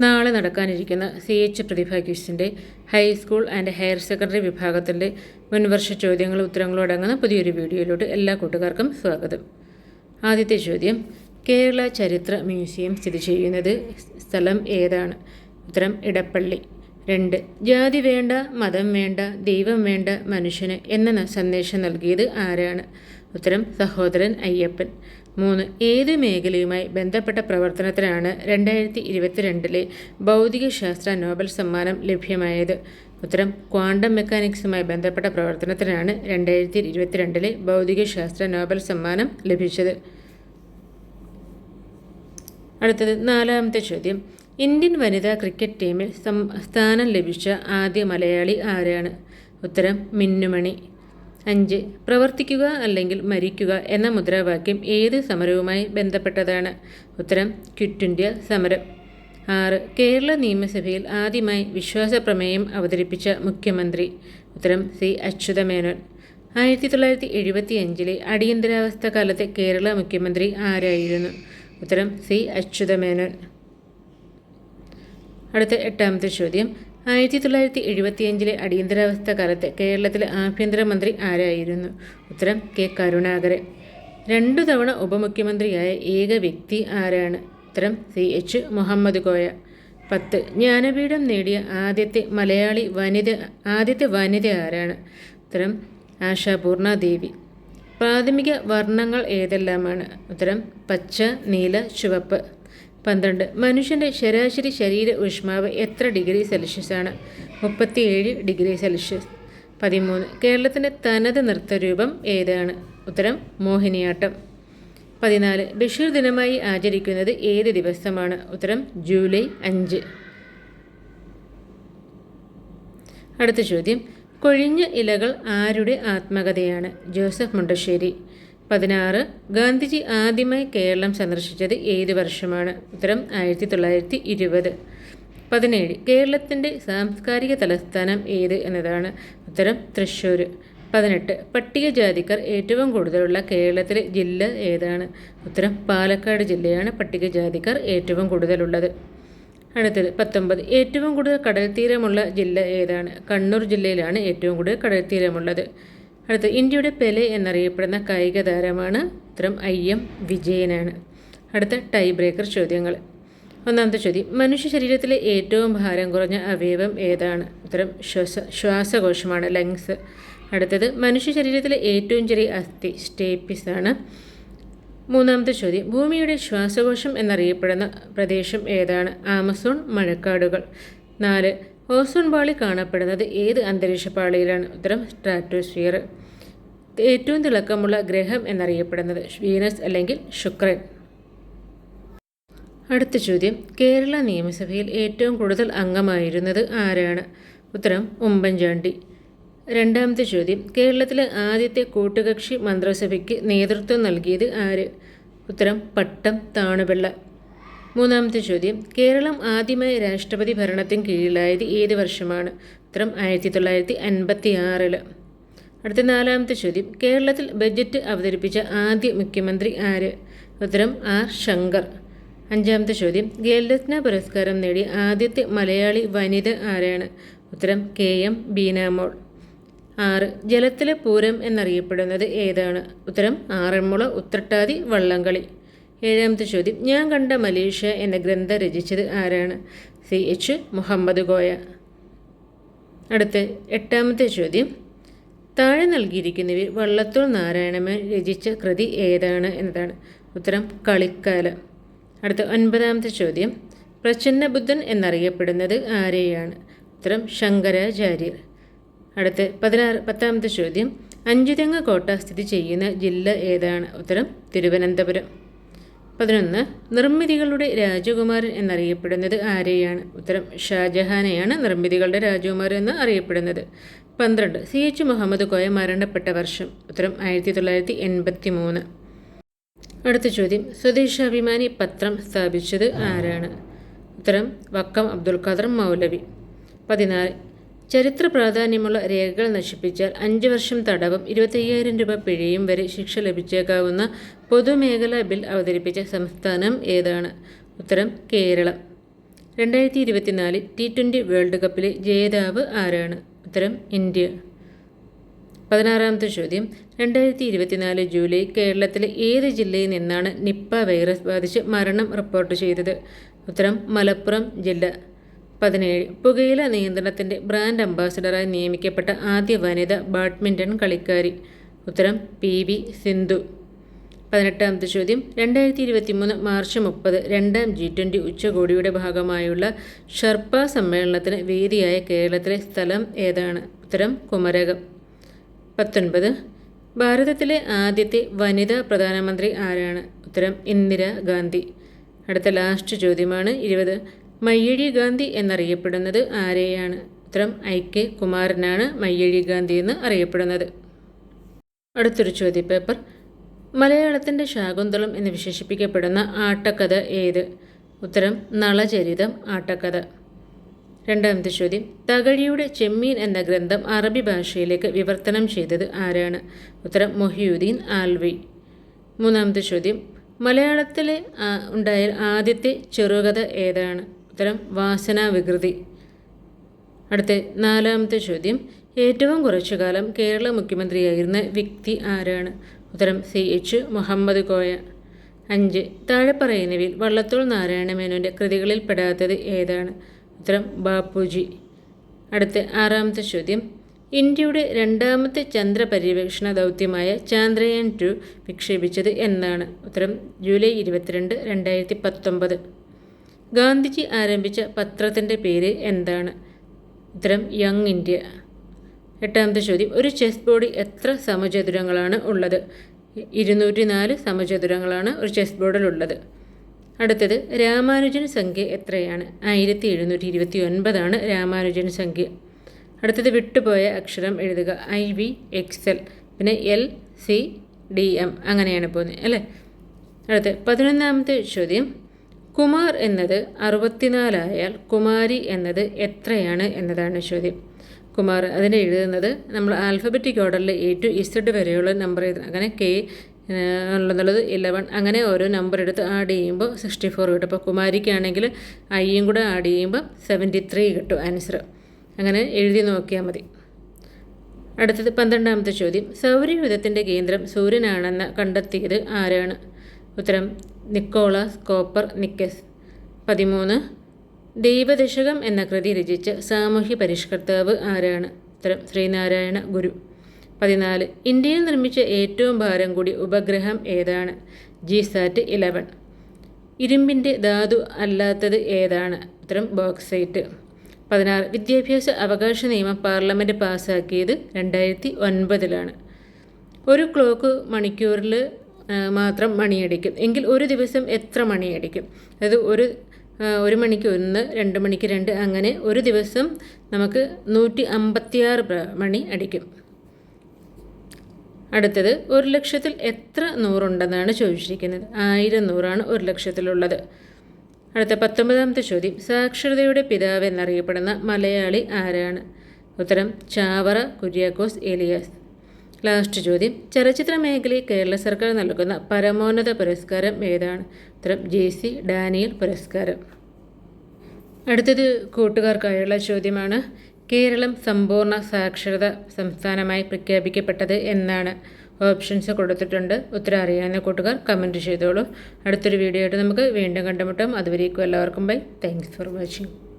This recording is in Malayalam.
നാളെ നടക്കാനിരിക്കുന്ന C H Prathibha ക്വിസിന്റെ high school and higher secondary വിഭാഗത്തിന്റെ മുൻവർഷ ചോദ്യങ്ങളും ഉത്തരങ്ങളും അടങ്ങുന്ന പുതിയൊരു വീഡിയോയിലോട്ട് എല്ലാ കൂട്ടുകാർക്കും സ്വാഗതം. ആദ്യത്തെ ചോദ്യം കേരള ചരിത്ര മ്യൂസിയം സ്ഥിതി ചെയ്യുന്നത് സ്ഥലം ഏതാണ്? ഉത്തരം ഇടപ്പള്ളി. രണ്ട് ജാതി വേണ്ട മതം വേണ്ട ദൈവം വേണ്ട മനുഷ്യന് എന്ന സന്ദേശം നൽകിയത് ആരാണ്? ഉത്തരം സഹോദരൻ അയ്യപ്പൻ. മൂന്ന് ഏത് മേഖലയുമായി ബന്ധപ്പെട്ട പ്രവർത്തനത്തിനാണ് രണ്ടായിരത്തി ഇരുപത്തിരണ്ടിലെ ഭൗതികശാസ്ത്ര നോബൽ സമ്മാനം ലഭ്യമായത്? ഉത്തരം ക്വാണ്ടം മെക്കാനിക്സുമായി ബന്ധപ്പെട്ട പ്രവർത്തനത്തിനാണ് രണ്ടായിരത്തി ഇരുപത്തിരണ്ടിലെ ഭൗതികശാസ്ത്ര നോബൽ സമ്മാനം ലഭിച്ചത്. അടുത്തത് നാലാമത്തെ ചോദ്യം. ഇന്ത്യൻ വനിതാ ക്രിക്കറ്റ് ടീമിൽ സ്ഥാനം ലഭിച്ച ആദ്യ മലയാളി ആരാണ്? ഉത്തരം മിന്നുമണി. അഞ്ച് പ്രവർത്തിക്കുക അല്ലെങ്കിൽ മരിക്കുക എന്ന മുദ്രാവാക്യം ഏത് സമരവുമായി ബന്ധപ്പെട്ടതാണ്? ഉത്തരം ക്വിറ്റ് ഇന്ത്യ സമരം. ആറ് കേരള നിയമസഭയിൽ ആദ്യമായി വിശ്വാസ പ്രമേയം അവതരിപ്പിച്ച മുഖ്യമന്ത്രി. ഉത്തരം സി. അച്യുതമേനോൻ. ആയിരത്തി തൊള്ളായിരത്തി എഴുപത്തി അഞ്ചിലെ അടിയന്തരാവസ്ഥ കാലത്തെ കേരള മുഖ്യമന്ത്രി ആരായിരുന്നു? ഉത്തരം സി. അച്യുതമേനോൻ. അടുത്ത എട്ടാമത്തെ ചോദ്യം. ആയിരത്തി തൊള്ളായിരത്തി എഴുപത്തിയഞ്ചിലെ അടിയന്തരാവസ്ഥ കാലത്ത് കേരളത്തിലെ ആഭ്യന്തരമന്ത്രി ആരായിരുന്നു? ഉത്തരം കെ. കരുണാകരൻ. രണ്ടു തവണ ഉപമുഖ്യമന്ത്രിയായ ഏക വ്യക്തി ആരാണ്? ഉത്തരം സി. എച്ച്. മുഹമ്മദ് കോയ. പത്ത്. ജ്ഞാനപീഠം നേടിയ ആദ്യത്തെ മലയാളി വനിത ആദ്യത്തെ വനിത ആരാണ്? ഉത്തരം ആശാപൂർണ ദേവി. പ്രാഥമിക വർണങ്ങൾ ഏതെല്ലാമാണ്? ഉത്തരം പച്ച നീല ചുവപ്പ്. പന്ത്രണ്ട്. മനുഷ്യന്റെ ശരാശരി ശരീര ഊഷ്മാവ് എത്ര ഡിഗ്രി സെൽഷ്യസ് ആണ്? മുപ്പത്തിയേഴ് ഡിഗ്രി സെൽഷ്യസ്. പതിമൂന്ന്. കേരളത്തിന്റെ തനത് നൃത്തരൂപം ഏതാണ്? ഉത്തരം മോഹിനിയാട്ടം. പതിനാല്. ബഷീർ ദിനമായി ആചരിക്കുന്നത് ഏത് ദിവസമാണ്? ഉത്തരം ജൂലൈ അഞ്ച്. അടുത്ത ചോദ്യം. കൊഴിഞ്ഞ ഇലകൾ ആരുടെ ആത്മകഥയാണ്? ജോസഫ് മുണ്ടശ്ശേരി. പതിനാറ്. ഗാന്ധിജി ആദ്യമായി കേരളം സന്ദർശിച്ചത് ഏത് വർഷമാണ്? ഉത്തരം ആയിരത്തി തൊള്ളായിരത്തി ഇരുപത് പതിനേഴ്. കേരളത്തിന്റെ സാംസ്കാരിക തലസ്ഥാനം ഏത് എന്നതാണ്? ഉത്തരം തൃശ്ശൂർ പതിനെട്ട്. പട്ടികജാതിക്കാർ ഏറ്റവും കൂടുതലുള്ള കേരളത്തിലെ ജില്ല ഏതാണ്? ഉത്തരം പാലക്കാട് ജില്ലയാണ് പട്ടികജാതിക്കാർ ഏറ്റവും കൂടുതലുള്ളത്. അടുത്തത് പത്തൊമ്പത്. ഏറ്റവും കൂടുതൽ കടൽ തീരമുള്ള ജില്ല ഏതാണ്? കണ്ണൂർ ജില്ലയിലാണ് ഏറ്റവും കൂടുതൽ കടൽ തീരമുള്ളത് അടുത്ത ഇന്ത്യയുടെ പെലെ എന്നറിയപ്പെടുന്ന കായിക താരമാണ് ഉത്തരം ഐ എം വിജയനാണ്. അടുത്ത ടൈ ബ്രേക്കർ ചോദ്യങ്ങൾ. ഒന്നാമത്തെ ചോദ്യം മനുഷ്യ ശരീരത്തിലെ ഏറ്റവും ഭാരം കുറഞ്ഞ അവയവം ഏതാണ്? ഉത്തരം ശ്വാസ ശ്വാസകോശമാണ് ലങ്സ്. അടുത്തത് മനുഷ്യ ശരീരത്തിലെ ഏറ്റവും ചെറിയ അസ്ഥി സ്റ്റേപ്പിസ് ആണ്. മൂന്നാമത്തെ ചോദ്യം ഭൂമിയുടെ ശ്വാസകോശം എന്നറിയപ്പെടുന്ന പ്രദേശം ഏതാണ്? ആമസോൺ മഴക്കാടുകൾ. നാല് ഓസോൺ പാളി കാണപ്പെടുന്നത് ഏത് അന്തരീക്ഷ പാളിയിലാണ്? ഉത്തരം സ്ട്രാറ്റോസ്ഫിയർ. ഏറ്റവും തിളക്കമുള്ള ഗ്രഹം എന്നറിയപ്പെടുന്നത് വീനസ് അല്ലെങ്കിൽ ശുക്രൻ. അടുത്ത ചോദ്യം. കേരള നിയമസഭയിൽ ഏറ്റവും കൂടുതൽ അംഗമായിരുന്നത് ആരാണ്? ഉത്തരം ഉമ്മൻചാണ്ടി. രണ്ടാമത്തെ ചോദ്യം. കേരളത്തിലെ ആദ്യത്തെ കൂട്ടുകക്ഷി മന്ത്രിസഭയ്ക്ക് നേതൃത്വം നൽകിയത് ആര്? ഉത്തരം പട്ടം താണുപിള്ള. മൂന്നാമത്തെ ചോദ്യം. കേരളം ആദ്യമായി രാഷ്ട്രപതി ഭരണത്തിന് കീഴിലായത് ഏത് വർഷമാണ്? ഉത്തരം ആയിരത്തി തൊള്ളായിരത്തി അൻപത്തി ആറിൽ അടുത്ത നാലാമത്തെ ചോദ്യം. കേരളത്തിൽ ബജറ്റ് അവതരിപ്പിച്ച ആദ്യ മുഖ്യമന്ത്രി ആര്? ഉത്തരം ആർ. ശങ്കർ. അഞ്ചാമത്തെ ചോദ്യം. ഖേൽരത്ന പുരസ്കാരം നേടിയ ആദ്യത്തെ മലയാളി വനിത ആരാണ്? ഉത്തരം കെ. എം. ബീനാമോൾ. ആറ്. ജലത്തിലെ പൂരം എന്നറിയപ്പെടുന്നത് ഏതാണ്? ഉത്തരം ആറന്മുള ഉത്രട്ടാതി വള്ളംകളി. ഏഴാമത്തെ ചോദ്യം. ഞാൻ കണ്ട മലേഷ്യ എന്ന ഗ്രന്ഥം രചിച്ചത് ആരാണ്? സി. എച്ച്. മുഹമ്മദ് ഗോയ. അടുത്ത എട്ടാമത്തെ ചോദ്യം. താഴെ നൽകിയിരിക്കുന്നവയിൽ വള്ളത്തോൾ നാരായണമൻ രചിച്ച കൃതി ഏതാണ് എന്നതാണ്. ഉത്തരം കളിക്കാലം. അടുത്ത ഒൻപതാമത്തെ ചോദ്യം. പ്രച്ഛന്നബുദ്ധൻ എന്നറിയപ്പെടുന്നത് ആരെയാണ്? ഉത്തരം ശങ്കരാചാര്യർ. അടുത്ത പതിനാറ് പത്താമത്തെ ചോദ്യം. അഞ്ചുതെങ്ങ് കോട്ട സ്ഥിതി ചെയ്യുന്ന ജില്ല ഏതാണ്? ഉത്തരം തിരുവനന്തപുരം. പതിനൊന്ന് നിർമ്മിതികളുടെ രാജകുമാരൻ എന്നറിയപ്പെടുന്നത് ആരെയാണ്? ഉത്തരം ഷാജഹാനെയാണ് നിർമ്മിതികളുടെ രാജകുമാരൻ എന്ന് അറിയപ്പെടുന്നത്. പന്ത്രണ്ട് സി എച്ച് മുഹമ്മദ് കോയ മരണപ്പെട്ട വർഷം. ഉത്തരം ആയിരത്തി തൊള്ളായിരത്തി എൺപത്തി മൂന്ന് അടുത്ത ചോദ്യം സ്വദേശാഭിമാനി പത്രം സ്ഥാപിച്ചത് ആരാണ്? ഉത്തരം വക്കം അബ്ദുൽ ഖാദർ മൗലവി. പതിനാല് ചരിത്ര പ്രാധാന്യമുള്ള രേഖകൾ നശിപ്പിച്ചാൽ അഞ്ച് വർഷം തടവും ഇരുപത്തയ്യായിരം രൂപ പിഴയും വരെ ശിക്ഷ ലഭിച്ചേക്കാവുന്ന പൊതുമേഖലാ ബിൽ അവതരിപ്പിച്ച സംസ്ഥാനം ഏതാണ്? ഉത്തരം കേരളം. രണ്ടായിരത്തി ഇരുപത്തിനാലിൽ ടി ട്വന്റി വേൾഡ് കപ്പിലെ ജേതാവ് ആരാണ്? ഉത്തരം ഇന്ത്യ. പതിനാറാമത്തെ ചോദ്യം. രണ്ടായിരത്തി ഇരുപത്തിനാല് ജൂലൈ കേരളത്തിലെ ഏത് ജില്ലയിൽ നിന്നാണ് നിപ്പ വൈറസ് ബാധിച്ച് മരണം റിപ്പോർട്ട് ചെയ്തത്? ഉത്തരം മലപ്പുറം ജില്ല. പതിനേഴ്. പുകയില നിയന്ത്രണത്തിന്റെ ബ്രാൻഡ് അംബാസഡറായി നിയമിക്കപ്പെട്ട ആദ്യ വനിത ബാഡ്മിന്റൺ കളിക്കാരി. ഉത്തരം പി വി സിന്ധു. പതിനെട്ടാമത്തെ ചോദ്യം. രണ്ടായിരത്തി ഇരുപത്തി മൂന്ന് മാർച്ച് മുപ്പത് രണ്ടാം ജി ട്വന്റി ഉച്ചകോടിയുടെ ഭാഗമായുള്ള ഷർപ്പ സമ്മേളനത്തിന് വേദിയായ കേരളത്തിലെ സ്ഥലം ഏതാണ്? ഉത്തരം കുമരകം. പത്തൊൻപത്. ഭാരതത്തിലെ ആദ്യത്തെ വനിതാ പ്രധാനമന്ത്രി ആരാണ്? ഉത്തരം ഇന്ദിരാ ഗാന്ധി. അടുത്ത ലാസ്റ്റ് ചോദ്യമാണ് ഇരുപത്. മയ്യഴി ഗാന്ധി എന്നറിയപ്പെടുന്നത് ആരെയാണ്? ഉത്തരം ഐ കെ കുമാരനാണ് മയ്യഴി ഗാന്ധി എന്ന് അറിയപ്പെടുന്നത്. അടുത്തൊരു ചോദ്യപേപ്പർ. മലയാളത്തിന്റെ ശാകുന്തളം എന്ന് വിശേഷിപ്പിക്കപ്പെടുന്ന ആട്ടക്കഥ ഏത്? ഉത്തരം നളചരിതം ആട്ടക്കഥ. രണ്ടാമത്തെ ചോദ്യം. തകഴിയുടെ ചെമ്മീൻ എന്ന ഗ്രന്ഥം അറബി ഭാഷയിലേക്ക് വിവർത്തനം ചെയ്തത് ആരാണ്? ഉത്തരം മൊഹിയുദ്ദീൻ ആൽവി. മൂന്നാമത്തെ ചോദ്യം. മലയാളത്തിലെ ഉണ്ടായ ആദ്യത്തെ ചെറുകഥ ഏതാണ്? ഉത്തരം വാസനാ വികൃതി അടുത്ത നാലാമത്തെ ചോദ്യം. ഏറ്റവും കുറച്ചു കാലം കേരള മുഖ്യമന്ത്രിയായിരുന്ന വ്യക്തി ആരാണ്? ഉത്തരം സി എച്ച് മുഹമ്മദ് കോയ. അഞ്ച്. താഴെ പറയുന്നവയിൽ വള്ളത്തോൾ നാരായണ മേനോന്റെ കൃതികളിൽ പെടാത്തത് ഏതാണ്? ഉത്തരം ബാപ്പുജി. അടുത്ത ആറാമത്തെ ചോദ്യം. ഇന്ത്യയുടെ രണ്ടാമത്തെ ചന്ദ്രപര്യവേക്ഷണ ദൗത്യമായ ചാന്ദ്രയാൻ ടു വിക്ഷേപിച്ചത് എന്നാണ്. ഉത്തരം ജൂലൈ ഇരുപത്തിരണ്ട് രണ്ടായിരത്തി പത്തൊമ്പത്. ഗാന്ധിജി ആരംഭിച്ച പത്രത്തിന്റെ പേര് എന്താണ്? ഉത്തരം യങ് ഇന്ത്യ. എട്ടാമത്തെ ചോദ്യം ഒരു ചെസ് ബോർഡ് എത്ര സമചതുരങ്ങളാണ് ഉള്ളത്? ഇരുന്നൂറ്റി നാല് സമചതുരങ്ങളാണ് ഒരു ചെസ് ബോർഡിലുള്ളത് അടുത്തത് രാമാനുജൻ സംഖ്യ എത്രയാണ്? ആയിരത്തി എഴുന്നൂറ്റി ഇരുപത്തി ഒൻപതാണ് രാമാനുജൻ സംഖ്യ. അടുത്തത് വിട്ടുപോയ അക്ഷരം എഴുതുക. ഐ വി എക്സ് എൽ പിന്നെ എൽ സി ഡി എം. അങ്ങനെയാണ് പോകുന്നത് അല്ലേ? അടുത്ത പതിനൊന്നാമത്തെ ചോദ്യം കുമാർ എന്നത് അറുപത്തിനാലായാൽ കുമാരി എന്നത് എത്രയാണ് എന്നതാണ് ചോദ്യം. കുമാർ അതിനെ എഴുതുന്നത് നമ്മൾ ആൽഫബറ്റിക് ഓർഡറിൽ എ ടു ഇസഡ് വരെയുള്ള നമ്പർ അങ്ങനെ കെ എന്നുള്ളത് ഇലവൻ അങ്ങനെ ഓരോ നമ്പർ എടുത്ത് ആഡ് ചെയ്യുമ്പോൾ സിക്സ്റ്റി ഫോർ കിട്ടും. അപ്പോൾ കുമാരിക്കാണെങ്കിൽ ഐയും കൂടെ ആഡ് ചെയ്യുമ്പോൾ സെവന്റി ത്രീ കിട്ടും ആൻസർ അങ്ങനെ എഴുതി നോക്കിയാൽ മതി. അടുത്തത് പന്ത്രണ്ടാമത്തെ ചോദ്യം. സൗരയുധത്തിന്റെ കേന്ദ്രം സൂര്യനാണെന്ന് കണ്ടെത്തിയത് ആരാണ്? ഉത്തരം നിക്കോളാസ് കോപ്പർ നിക്കസ്. പതിമൂന്ന് ദൈവദശകം എന്ന കൃതി രചിച്ച സാമൂഹ്യ പരിഷ്കർത്താവ് ആരാണ്? ഉത്തരം ശ്രീനാരായണ ഗുരു. പതിനാല് ഇന്ത്യയിൽ നിർമ്മിച്ച ഏറ്റവും ഭാരം കൂടി ഉപഗ്രഹം ഏതാണ്? G sat eleven. ഇരുമ്പിന്റെ ധാതു അല്ലാത്തത് ഏതാണ്? ഉത്തരം ബോക്സൈറ്റ്. പതിനാറ് വിദ്യാഭ്യാസ അവകാശ നിയമം പാർലമെന്റ് പാസ്സാക്കിയത് രണ്ടായിരത്തി ഒൻപതിലാണ്. ഒരു ക്ലോക്ക് മണിക്കൂറിൽ മാത്രം മണിയടിക്കും. എങ്കിൽ ഒരു ദിവസം എത്ര മണിയടിക്കും? അതായത് ഒരു ഒരു മണിക്ക് ഒന്ന് രണ്ട് മണിക്ക് രണ്ട് അങ്ങനെ ഒരു ദിവസം നമുക്ക് നൂറ്റി അമ്പത്തിയാറ് മണി അടിക്കും. അടുത്തത് ഒരു ലക്ഷത്തിൽ എത്ര നൂറുണ്ടെന്നാണ് ചോദിച്ചിരിക്കുന്നത്. ആയിരം നൂറാണ് ഒരു ലക്ഷത്തിലുള്ളത്. അടുത്ത പത്തൊമ്പതാമത്തെ ചോദ്യം സാക്ഷരതയുടെ പിതാവ് എന്നറിയപ്പെടുന്ന മലയാളി ആരാണ്? ഉത്തരം ചാവറ കുര്യാക്കോസ് ഏലിയാസ് ലാസ്റ്റ് ചോദ്യം. ചലച്ചിത്ര മേഖലയിൽ കേരള സർക്കാർ നൽകുന്ന പരമോന്നത പുരസ്കാരം ഏതാണ്? ഉത്തരം ജെ സി ഡാനിയൽ പുരസ്കാരം. അടുത്തത് കൂട്ടുകാർക്കായുള്ള ചോദ്യമാണ്. കേരളം സമ്പൂർണ സാക്ഷരത സംസ്ഥാനമായി പ്രഖ്യാപിക്കപ്പെട്ടത് എന്നാണ്. ഓപ്ഷൻസ് കൊടുത്തിട്ടുണ്ട്. ഉത്തരം അറിയാവുന്ന കൂട്ടുകാർ കമന്റ് ചെയ്തോളൂ. അടുത്തൊരു വീഡിയോ ആയിട്ട് നമുക്ക് വീണ്ടും കണ്ടുമുട്ടാം. അതുവരേക്കും എല്ലാവർക്കും ബൈ താങ്ക്സ് ഫോർ വാച്ചിങ്